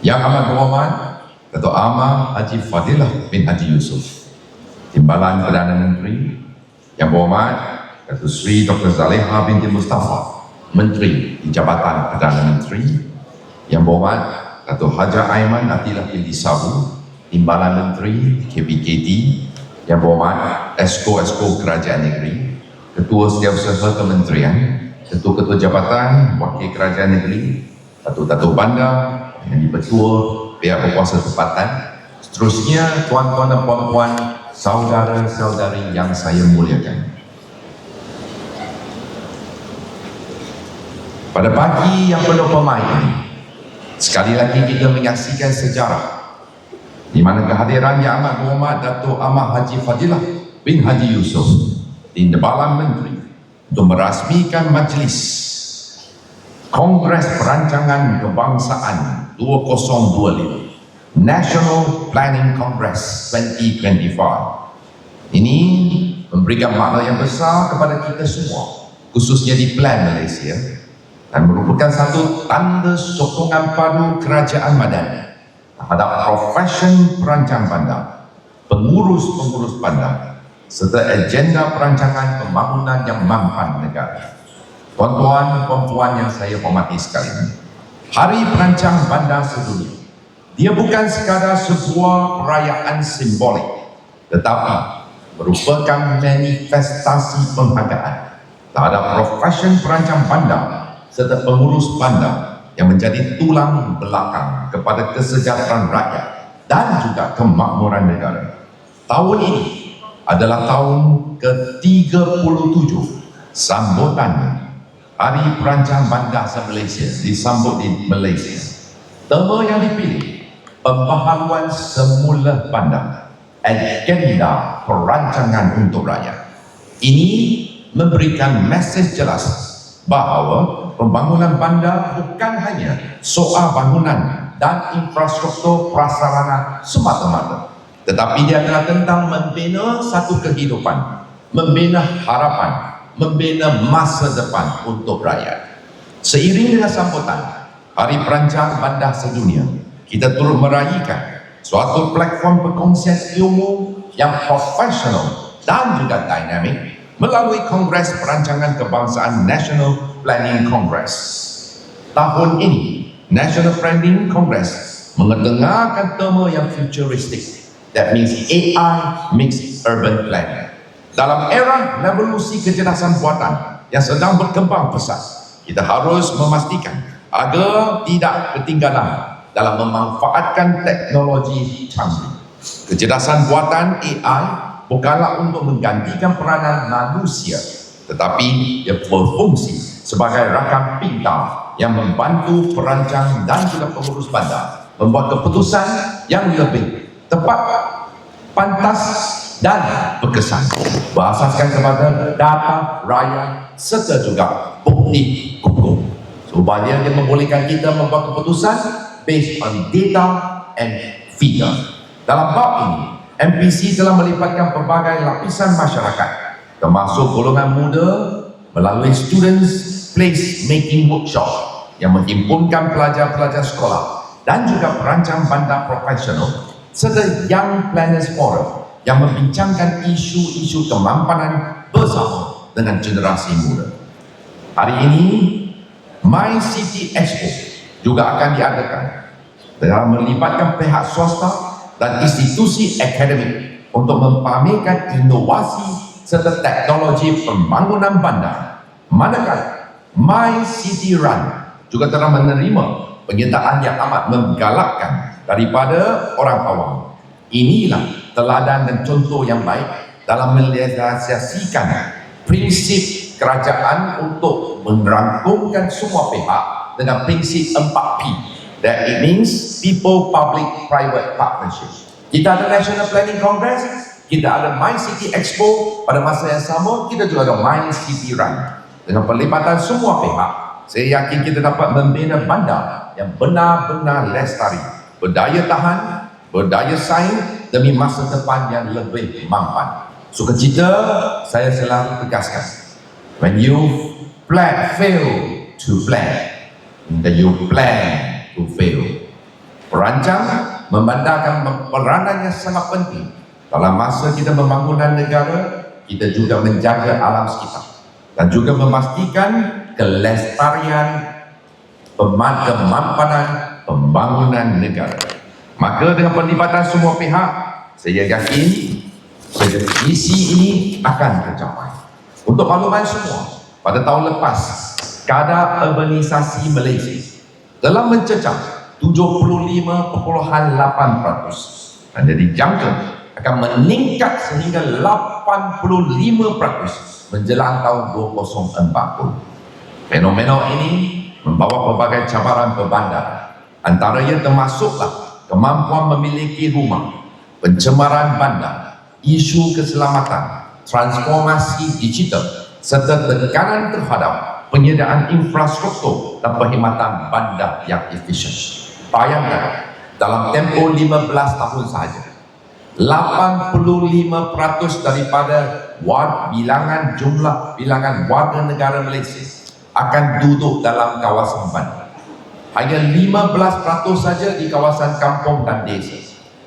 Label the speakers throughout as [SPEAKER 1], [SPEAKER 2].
[SPEAKER 1] Yang amat berhormat Datuk Amar Haji Fadilah bin Haji Yusof Timbalan Perdana Menteri Yang berhormat Datuk Sri Dr. Zaleha binti Mustafa Menteri di Jabatan Perdana Menteri Yang berhormat Datuk Haja Aiman Atilah binti Sabu Timbalan Menteri KPKT Yang berhormat Esko-Esko Kerajaan Negeri Ketua Setiausaha Kementerian Ketua-Ketua Jabatan Wakil Kerajaan Negeri Datuk-Datuk Bandar yang dipertua pihak berkuasa tempatan. Seterusnya tuan-tuan dan puan-puan saudara-saudari yang saya muliakan. Pada pagi yang penuh pemain sekali lagi kita menyaksikan sejarah di mana kehadiran yang amat berhormat Datuk Ahmad Haji Fadilah bin Haji Yusof di Debalan Menteri untuk merasmikan majlis Kongres Perancangan Kebangsaan 2025 National Planning Congress 2025 ini memberikan makna yang besar kepada kita semua khususnya di Plan Malaysia dan merupakan satu tanda sokongan padu kerajaan badan terhadap profesion perancang bandar pengurus-pengurus bandar serta agenda perancangan pembangunan yang mampan negara Tuan-tuan, perempuan yang saya hormati sekalian. Hari Perancang Bandar Sedunia. Dia bukan sekadar sebuah perayaan simbolik, tetapi merupakan manifestasi penghargaan terhadap profesion perancang bandar serta pengurus bandar yang menjadi tulang belakang kepada kesejahteraan rakyat dan juga kemakmuran negara. Tahun ini adalah tahun ke-37 sambutan Hari Perancang Bandar se-Malaysia disambut di Malaysia. Tema yang dipilih, pembaharuan semula bandar, agenda perancangan untuk rakyat. Ini memberikan mesej jelas bahawa pembangunan bandar bukan hanya soal bangunan dan infrastruktur prasarana semata-mata. Tetapi dia adalah tentang membina satu kehidupan, membina harapan, membina masa depan untuk rakyat. Seiring dengan sambutan Hari Perancang Bandar Sedunia, kita turut meraihkan suatu platform perkongsian ilmu yang profesional dan juga dinamik melalui Kongres Perancangan Kebangsaan National Planning Congress. Tahun ini, National Planning Congress mengedengarkan tema yang futuristik. That means AI mixed urban planning. Dalam era revolusi kecerdasan buatan yang sedang berkembang pesat, kita harus memastikan agar tidak ketinggalan dalam memanfaatkan teknologi canggih. Kecerdasan buatan AI bukanlah untuk menggantikan peranan manusia, tetapi ia berfungsi sebagai rakam pintar yang membantu perancang dan juga pengurus bandar membuat keputusan yang lebih tepat, pantas dan berkesan. Berasaskan kepada data raya serta juga bukti hukum supaya dia membolehkan kita membuat keputusan based on data and figure. Dalam bab ini MPC telah melibatkan pelbagai lapisan masyarakat termasuk golongan muda melalui students place making workshop yang menghimpunkan pelajar-pelajar sekolah dan juga perancang bandar profesional serta Young Planners Forum yang membincangkan isu-isu kemampanan bersama dengan generasi muda. Hari ini, My City Expo juga akan diadakan dengan melibatkan pihak swasta dan institusi akademik untuk mempamerkan inovasi serta teknologi pembangunan bandar. Manakala My City Run juga telah menerima penyertaan yang amat menggalakkan daripada orang awam. Inilah teladan dan contoh yang baik dalam merealisasikan prinsip kerajaan untuk merangkumkan semua pihak dengan prinsip 4P that it means people, public, private partnership. Kita ada National Planning Congress, kita ada My City Expo, pada masa yang sama kita juga ada My City Run. Dengan pelibatan semua pihak, saya yakin kita dapat membina bandar yang benar-benar lestari, berdaya tahan, berdaya saing demi masa depan yang lebih mampan. Sukacita saya selalu tegaskan. When you plan, fail to plan, then you plan to fail. Perancang memandangkan peranannya sangat penting dalam masa kita pembangunan negara, kita juga menjaga alam sekitar dan juga memastikan kelestarian kemampanan pembangunan negara. Maka dengan perlibatan semua pihak, saya yakin visi ini akan tercapai. Untuk makluman semua, pada tahun lepas, kadar urbanisasi Malaysia telah mencecah 75.8% dan jadi jangka akan meningkat sehingga 85% menjelang tahun 2040. Fenomena ini membawa pelbagai cabaran berbandar. Antaranya termasuklah kemampuan memiliki rumah, pencemaran bandar, isu keselamatan, transformasi digital serta tekanan terhadap penyediaan infrastruktur dan perkhidmatan bandar yang efisien. Bayangkan, dalam tempoh 15 tahun sahaja, 85% daripada wad bilangan jumlah bilangan warga negara Malaysia akan duduk dalam kawasan bandar. Hanya 15% saja di kawasan kampung dan desa.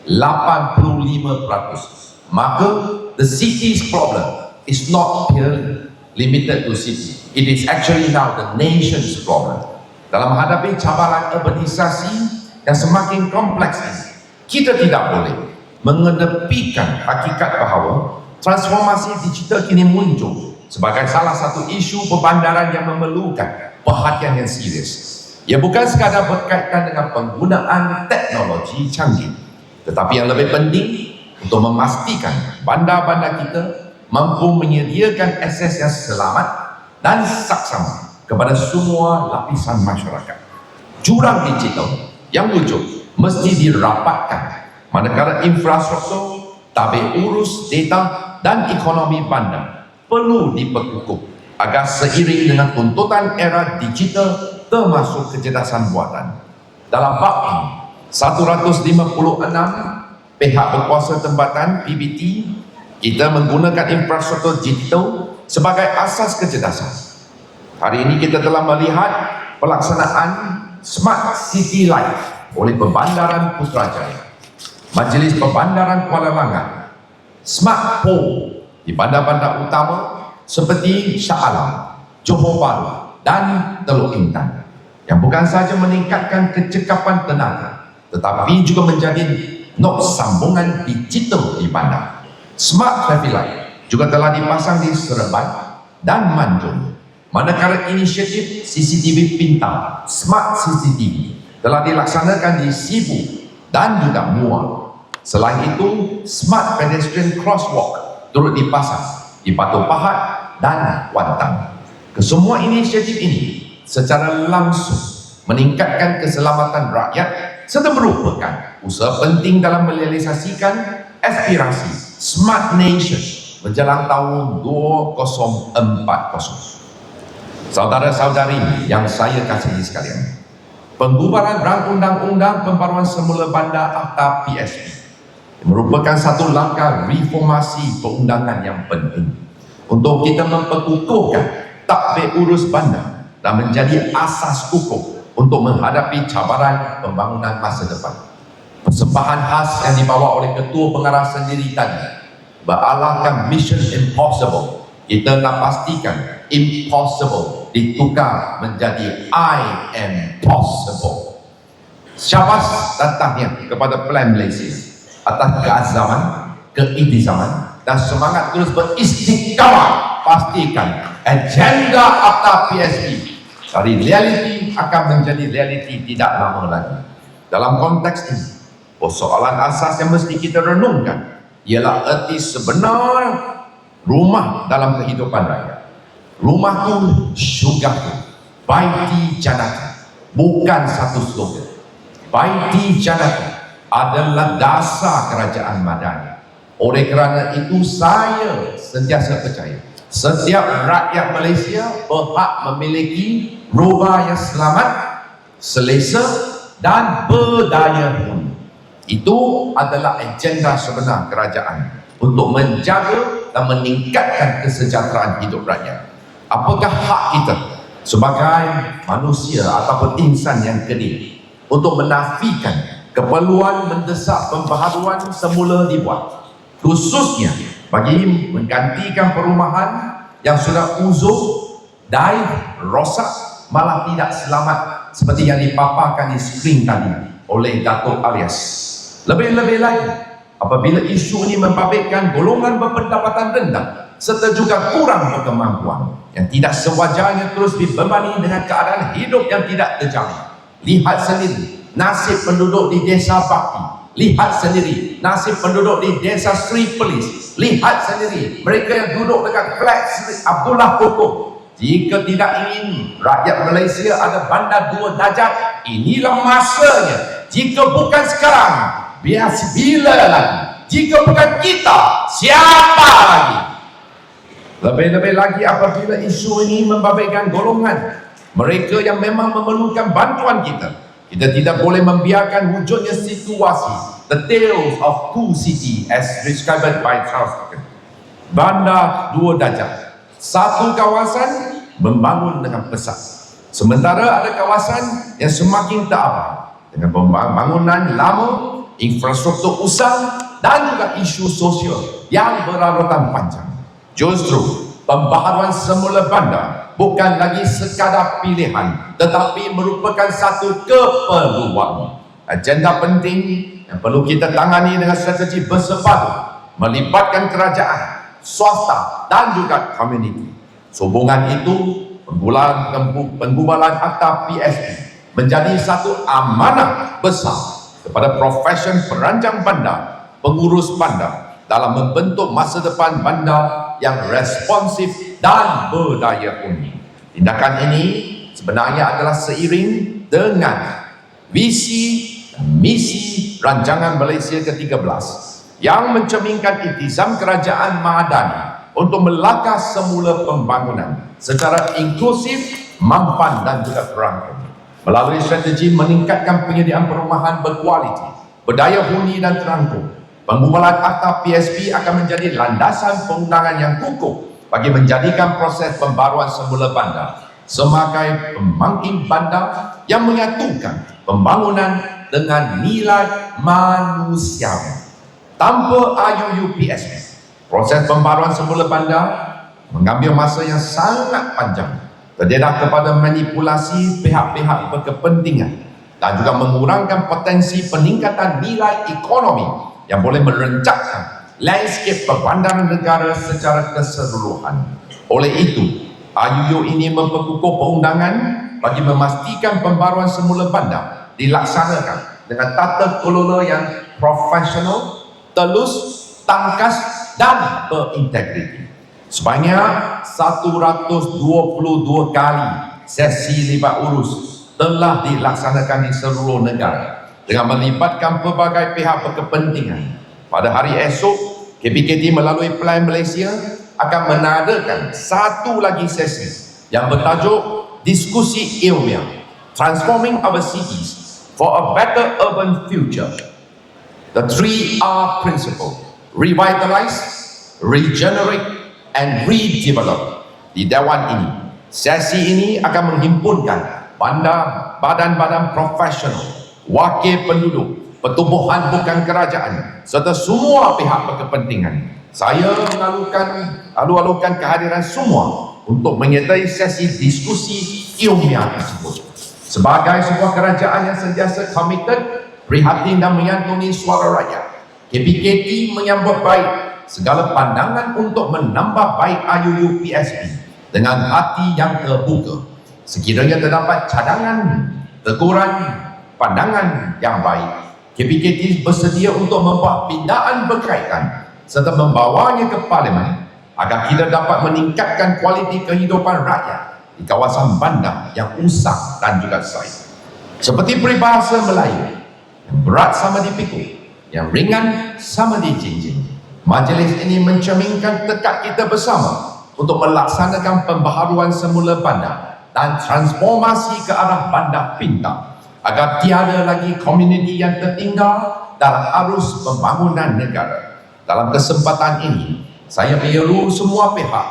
[SPEAKER 1] 85%. Maka the city's problem is not purely limited to city. It is actually now the nation's problem. Dalam menghadapi cabaran urbanisasi yang semakin kompleks ini, kita tidak boleh mengedepikan hakikat bahawa transformasi digital kini muncul sebagai salah satu isu perbandaran yang memerlukan perhatian yang serius. Ia bukan sekadar berkaitan dengan penggunaan teknologi canggih, tetapi yang lebih penting untuk memastikan bandar-bandar kita mampu menyediakan akses yang selamat dan saksama kepada semua lapisan masyarakat. Jurang digital yang muncul mesti dirapatkan Manakala infrastruktur, tabir urus data dan ekonomi bandar perlu diperkukuh agar seiring dengan tuntutan era digital termasuk kecerdasan buatan. Dalam bab ini, 156 pihak berkuasa tempatan PBT kita menggunakan infrastruktur digital sebagai asas kecerdasan. Hari ini kita telah melihat pelaksanaan Smart City Life oleh Pembandaran Putrajaya Majlis Perbandaran Kuala Langat, Smart Pole di bandar-bandar utama seperti Shah Alam, Johor Bahru dan Teluk Intan yang bukan sahaja meningkatkan kecekapan tenaga tetapi juga menjadi nok sambungan digital di bandar. Smart Traffic Light juga telah dipasang di Seremban dan Manjung. Manakala inisiatif CCTV pintar, Smart CCTV telah dilaksanakan di Sibu dan juga Muar Selain itu, smart pedestrian crosswalk turut dipasang di Batu Pahat dan Wantang. Kesemua inisiatif ini secara langsung meningkatkan keselamatan rakyat serta merupakan usaha penting dalam merealisasikan aspirasi Smart Nation menjelang tahun 2040. Saudara-saudari yang saya kasihi sekalian, pembubaran rang undang-undang pembaruan semula bandar atau PSP merupakan satu langkah reformasi perundangan yang penting untuk kita memperkukuhkan takbir urus bandar dan menjadi asas hukum untuk menghadapi cabaran pembangunan masa depan. Persembahan khas yang dibawa oleh ketua pengarah sendiri tadi beralahkan mission impossible. Kita nak pastikan impossible ditukar menjadi I am possible. Syabas datangnya kepada plan Malaysia atas keazaman, keintisaman dan semangat terus beristiqamah pastikan agenda atau PSP dari reality akan menjadi reality tidak lama lagi. Dalam konteks ini persoalan asas yang mesti kita renungkan ialah erti sebenar rumah dalam kehidupan rakyat rumah tu syurga baiti janata bukan satu slogan baiti janata adalah dasar kerajaan Madani. Oleh kerana itu saya sentiasa percaya setiap rakyat Malaysia berhak memiliki rumah yang selamat, selesa dan berdaya pun. Itu adalah agenda sebenar kerajaan untuk menjaga dan meningkatkan kesejahteraan hidup rakyat. Apakah hak kita sebagai manusia ataupun insan yang kediri untuk menafikan keperluan mendesak pembaharuan semula dibuat. Khususnya bagi menggantikan perumahan yang sudah uzur, daif, rosak, malah tidak selamat seperti yang dipaparkan di skrin tadi oleh Datuk Alias. Lebih-lebih lagi, apabila isu ini membabitkan golongan berpendapatan rendah serta juga kurang berkemampuan yang tidak sewajarnya terus dibebani dengan keadaan hidup yang tidak terjamin. Lihat sendiri nasib penduduk di desa Bakti. Lihat sendiri nasib penduduk di desa Sri Pelis. Lihat sendiri mereka yang duduk dekat flat Sri Abdullah Pokok. Jika tidak ingin rakyat Malaysia ada bandar dua darjat, inilah masanya. Jika bukan sekarang, biar bila lagi. Jika bukan kita, siapa lagi? Lebih-lebih lagi apabila isu ini membabitkan golongan mereka yang memang memerlukan bantuan kita. Kita tidak boleh membiarkan wujudnya situasi the tales of two city as described by Charles Dickens. Bandar dua darjat. Satu kawasan membangun dengan pesat. Sementara ada kawasan yang semakin tak apa dengan pembangunan lama, infrastruktur usang dan juga isu sosial yang berlarutan panjang. Justru pembaharuan semula bandar bukan lagi sekadar pilihan tetapi merupakan satu keperluan. Agenda penting yang perlu kita tangani dengan strategi bersepadu melibatkan kerajaan, swasta dan juga komuniti. Sehubungan itu, penggulan penggubalan akta PSP menjadi satu amanah besar kepada profesion perancang bandar, pengurus bandar dalam membentuk masa depan bandar yang responsif dan berdaya uni. Tindakan ini sebenarnya adalah seiring dengan visi dan misi rancangan Malaysia ke-13 yang mencerminkan itizam kerajaan Mahadani untuk melakar semula pembangunan secara inklusif, mampan dan juga terangkum. Melalui strategi meningkatkan penyediaan perumahan berkualiti, berdaya huni dan terangkum, Pengumpulan akta PSP akan menjadi landasan pengundangan yang kukuh bagi menjadikan proses pembaruan semula bandar semakai pembangkit bandar yang menyatukan pembangunan dengan nilai manusiawi. Tanpa IUU PSP, proses pembaruan semula bandar mengambil masa yang sangat panjang terdedah kepada manipulasi pihak-pihak berkepentingan dan juga mengurangkan potensi peningkatan nilai ekonomi yang boleh merencakkan landscape perbandaran negara secara keseluruhan. Oleh itu, IUU ini memperkukuh perundangan bagi memastikan pembaruan semula bandar dilaksanakan dengan tata kelola yang profesional, telus, tangkas dan berintegriti. Sebanyak 122 kali sesi libat urus telah dilaksanakan di seluruh negara dengan melibatkan pelbagai pihak berkepentingan. Pada hari esok, KPKT melalui Plan Malaysia akan menadakan satu lagi sesi yang bertajuk Diskusi Ilmiah Transforming Our Cities for a Better Urban Future. The 3R Principle Revitalize, Regenerate and Redevelop. Di Dewan ini, sesi ini akan menghimpunkan bandar badan-badan profesional wakil penduduk, pertubuhan bukan kerajaan serta semua pihak berkepentingan. Saya mengalukan alu-alukan kehadiran semua untuk menyertai sesi diskusi ilmiah tersebut. Sebagai sebuah kerajaan yang sentiasa committed, prihatin dan menyantuni suara rakyat, KPKT menyambut baik segala pandangan untuk menambah baik IUU PSP dengan hati yang terbuka. Sekiranya terdapat cadangan, teguran pandangan yang baik. KPKT bersedia untuk membuat pindaan berkaitan serta membawanya ke Parlimen agar kita dapat meningkatkan kualiti kehidupan rakyat di kawasan bandar yang usang dan juga said. Seperti peribahasa Melayu, yang berat sama dipikul, yang ringan sama dijinjing. Majlis ini mencerminkan tekad kita bersama untuk melaksanakan pembaharuan semula bandar dan transformasi ke arah bandar pintar agar tiada lagi komuniti yang tertinggal dalam arus pembangunan negara. Dalam kesempatan ini, saya menyeru semua pihak.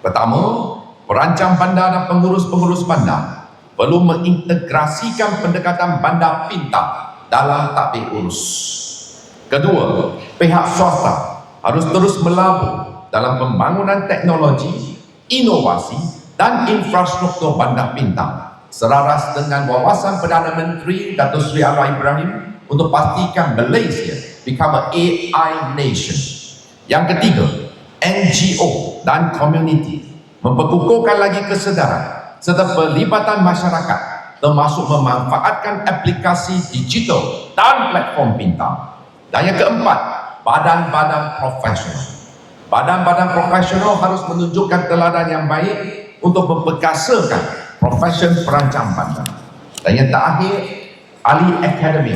[SPEAKER 1] Pertama, perancang bandar dan pengurus-pengurus bandar perlu mengintegrasikan pendekatan bandar pintar dalam takbir urus. Kedua, pihak swasta harus terus melabur dalam pembangunan teknologi, inovasi dan infrastruktur bandar bintang selaras dengan wawasan Perdana Menteri Datuk Seri Anwar Ibrahim untuk pastikan Malaysia become a AI nation. Yang ketiga, NGO dan community memperkukuhkan lagi kesedaran serta pelibatan masyarakat termasuk memanfaatkan aplikasi digital dan platform bintang. Dan yang keempat, badan-badan profesional. Badan-badan profesional harus menunjukkan teladan yang baik untuk memperkasakan profesion perancang bandar. Dan yang terakhir, ahli akademi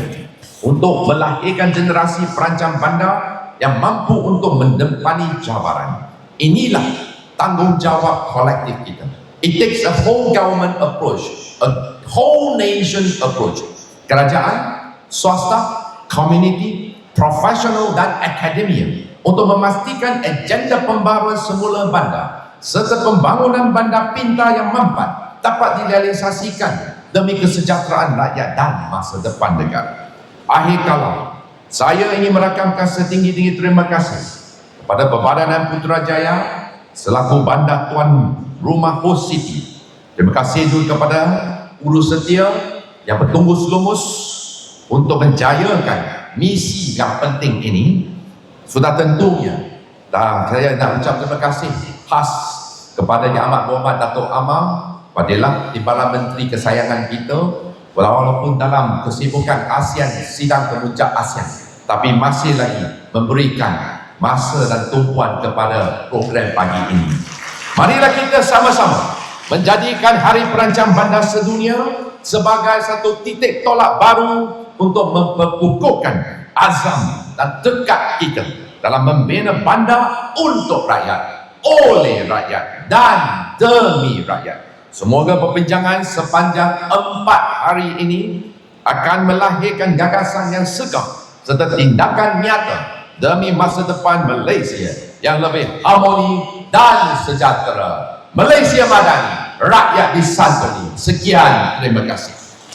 [SPEAKER 1] untuk melahirkan generasi perancang bandar yang mampu untuk mendepani cabaran. Inilah tanggungjawab kolektif kita. It takes a whole government approach, a whole nation approach. Kerajaan, swasta, community, profesional dan akademia untuk memastikan agenda pembaruan semula bandar serta pembangunan bandar pintar yang mampat dapat direalisasikan demi kesejahteraan rakyat dan masa depan negara. Akhir kala, saya ingin merakamkan setinggi-tinggi terima kasih kepada Pembadanan Putrajaya selaku bandar tuan rumah host city. Terima kasih juga kepada urus setia yang bertunggus lumus untuk menjayakan misi yang penting ini sudah tentunya dan saya nak ucap terima kasih khas kepada Yang Amat Berhormat Datuk Amang Padilah Timbalan Menteri kesayangan kita walaupun dalam kesibukan ASEAN sidang kemuncak ASEAN tapi masih lagi memberikan masa dan tumpuan kepada program pagi ini marilah kita sama-sama menjadikan Hari Perancang Bandar Sedunia sebagai satu titik tolak baru untuk memperkukuhkan azam dan tekad kita dalam membina bandar untuk rakyat, oleh rakyat dan demi rakyat. Semoga perbincangan sepanjang empat hari ini akan melahirkan gagasan yang segar serta tindakan nyata demi masa depan Malaysia yang lebih harmoni dan sejahtera. Malaysia Madani, rakyat disantuni. Sekian, terima kasih.